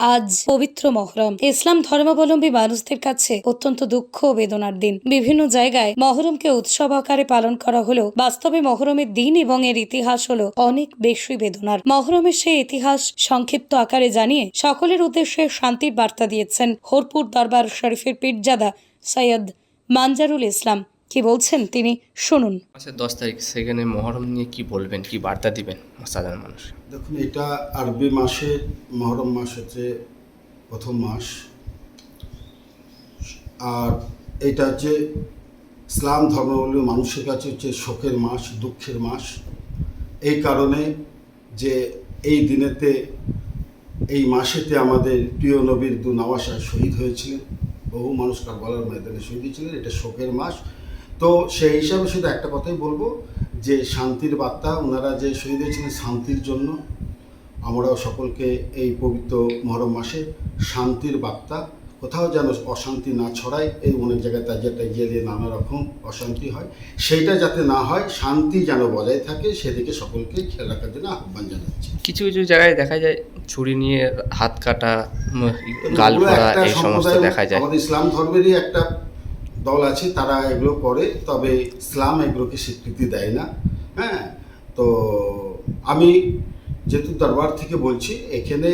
আজ পবিত্র মহরম। ইসলাম ধর্মাবলম্বী মানুষদের কাছে অত্যন্ত দুঃখ ও বেদনার দিন। বিভিন্ন জায়গায় মহরমকে উৎসব আকারে পালন করা হলেও বাস্তবে মহরমের দিন এবং এর ইতিহাস হলো অনেক বেশি বেদনার। মহরমের সেই ইতিহাস সংক্ষিপ্ত আকারে জানিয়ে সকলের উদ্দেশ্যে শান্তির বার্তা দিয়েছেন হোরপুর দরবার শরীফের পীরজাদা সৈয়দ মানজারুল ইসলাম। কি বলছেন তিনি? শুনুন। মাসের দশ তারিখ সেখানে মহরম নিয়ে কি বলবেন? কি বার্তা দিবেন সাধারণ মানুষ দেখুন, এটা আরবি মাসের মহরম মাস হচ্ছে প্রথম মাস, আর এটা হচ্ছে ইসলাম ধর্মাবলম্বী মানুষের কাছে হচ্ছে শোকের মাস, দুঃখের মাস, এই কারণে যে এই দিনেতে, এই মাসেতে আমাদের প্রিয় নবীর দু নওয়াসা শহীদ হয়েছিলেন। বহু মানুষ কারবালার ময়দানে শহীদ হয়েছিলেন এটা শোকের মাস। তো সেই হিসাবে শুধু একটা কথাই বলব যে শান্তির বার্তা ওনারা যে শহীদ হয়েছিলেন শান্তির জন্য আমরাও সকলকে এই পবিত্র মহরম মাসে শান্তির বার্তা কোথাও যেন অশান্তি না ছড়ায় এই অনেক জায়গায় তাজিয়া টাজিয়া দিয়ে নানা রকম অশান্তি হয়। সেইটা যাতে না হয় শান্তি যেন বজায় থাকে সেদিকে সকলকে খেয়াল রাখার জন্য আহ্বান জানাচ্ছি। কিছু কিছু জায়গায় দেখা যায় ছুরি নিয়ে হাত কাটা গাল পড়া এই সমস্ত দেখা যায়। আমাদের ইসলাম ধর্মেরই একটা দল আছে, তারা এগুলো করে, তবে ইসলাম এগুলোকে স্বীকৃতি দেয় না। হ্যাঁ তো আমি যেহেতু দরবার থেকে বলছি, এখানে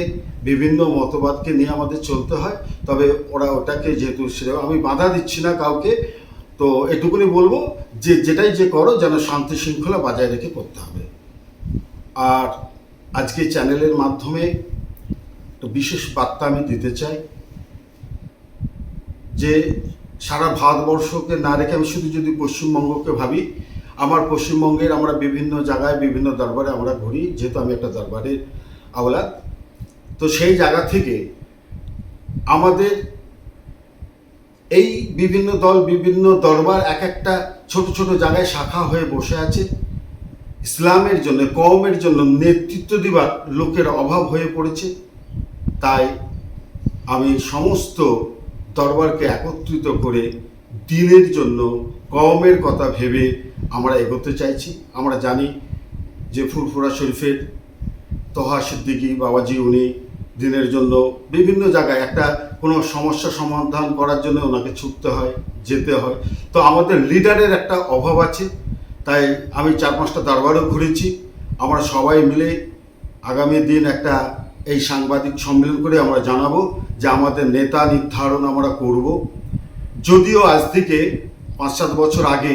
বিভিন্ন মতবাদকে নিয়ে আমাদের চলতে হয়, তবে ওরা ওটাকে যেহেতু সেরকম আমি বাধা দিচ্ছি না কাউকে, তো এটুকুনি বলব যে, যেটাই যে করো, যেন শান্তি শৃঙ্খলা বজায় রেখে করতে হবে। আর আজকে চ্যানেলের মাধ্যমে একটা বিশেষ বার্তা আমি দিতে চাই, যে সারা ভারতবর্ষকে না রেখে আমি শুধু যদি পশ্চিমবঙ্গকে ভাবি, আমার পশ্চিমবঙ্গের আমরা বিভিন্ন জায়গায়, বিভিন্ন দরবারে আমরা ঘুরি, যেহেতু আমি একটা দরবারের আওলাদ। তো সেই জায়গা থেকে আমাদের এই বিভিন্ন দল, বিভিন্ন দরবার এক একটা ছোট ছোট জায়গায় শাখা হয়ে বসে আছে। ইসলামের জন্য, কওমের জন্য নেতৃত্ব দেবার লোকের অভাব হয়ে পড়েছে। তাই আমি সমস্ত দরবারকে একত্রিত করে দিনের জন্য কওমের কথা ভেবে আমরা এগোতে চাইছি। আমরা জানি যে ফুরফুরা শরীফের তোহা সিদ্দিকি বাবাজি উনি দিনের জন্য বিভিন্ন জায়গায় একটা কোনো সমস্যা সমাধান করার জন্য ওনাকে ছুটতে হয়, যেতে হয়। তো আমাদের লিডারের একটা অভাব আছে, তাই আমি চার পাঁচটা দরবারও ঘুরেছি। আমরা সবাই মিলে আগামী দিন একটা এই সাংবাদিক সম্মেলন করে আমরা জানাব। যে আমাদের নেতা নির্ধারণ আমরা করব। যদিও আজ থেকে পাঁচ সাত বছর আগে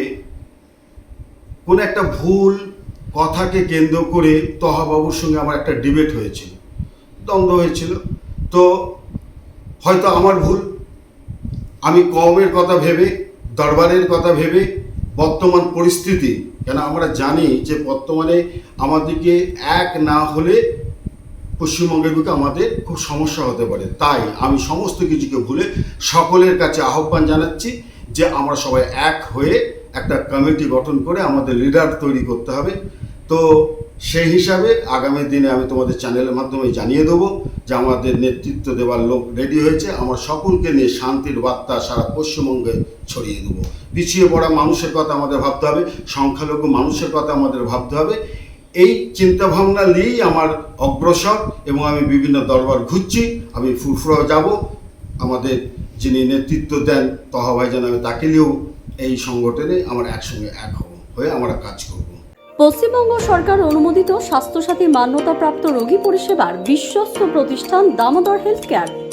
কোনো একটা ভুল কথাকে কেন্দ্র করে তহাবাবুর সঙ্গে আমার একটা ডিবেট হয়েছিল, দ্বন্দ্ব হয়েছিল। তো হয়তো আমার ভুল, আমি কমের কথা ভেবে, দরবারের কথা ভেবে বর্তমান পরিস্থিতি, কেন আমরা জানি যে বর্তমানে আমাদেরকে এক না হলে পশ্চিমবঙ্গের বুকে আমাদের খুব সমস্যা হতে পারে। তাই আমি সমস্ত কিছুকে ভুলে সকলের কাছে আহ্বান জানাচ্ছি যে আমরা সবাই এক হয়ে একটা কমিটি গঠন করে আমাদের লিডার তৈরি করতে হবে। তো সেই হিসাবে আগামী দিনে আমি তোমাদের চ্যানেলের মাধ্যমে জানিয়ে দেবো যে আমাদের নেতৃত্ব দেওয়ার লোক রেডি হয়েছে। আমরা সকলকে নিয়ে শান্তির বার্তা সারা পশ্চিমবঙ্গে ছড়িয়ে দেবো। পিছিয়ে পড়া মানুষের কথা আমাদের ভাবতে হবে, সংখ্যালঘু মানুষের কথা আমাদের ভাবতে হবে। এই চিন্তাভাবনা নিয়েই আমার অগ্রসর এবং আমি বিভিন্ন দরবার ঘুরছি। আমি ফুরফুরাও যাব। আমাদের যিনি নেতৃত্ব দেন তহা ভাইজান আমি তাকে নিয়েও এই সংগঠনে আমার একসঙ্গে এক হব, হয়ে আমরা কাজ করব। পশ্চিমবঙ্গ সরকার অনুমোদিত স্বাস্থ্যসাথী মান্যতাপ্রাপ্ত রোগী পরিষেবার বিশ্বস্ত প্রতিষ্ঠান দামোদর হেলথ কেয়ার।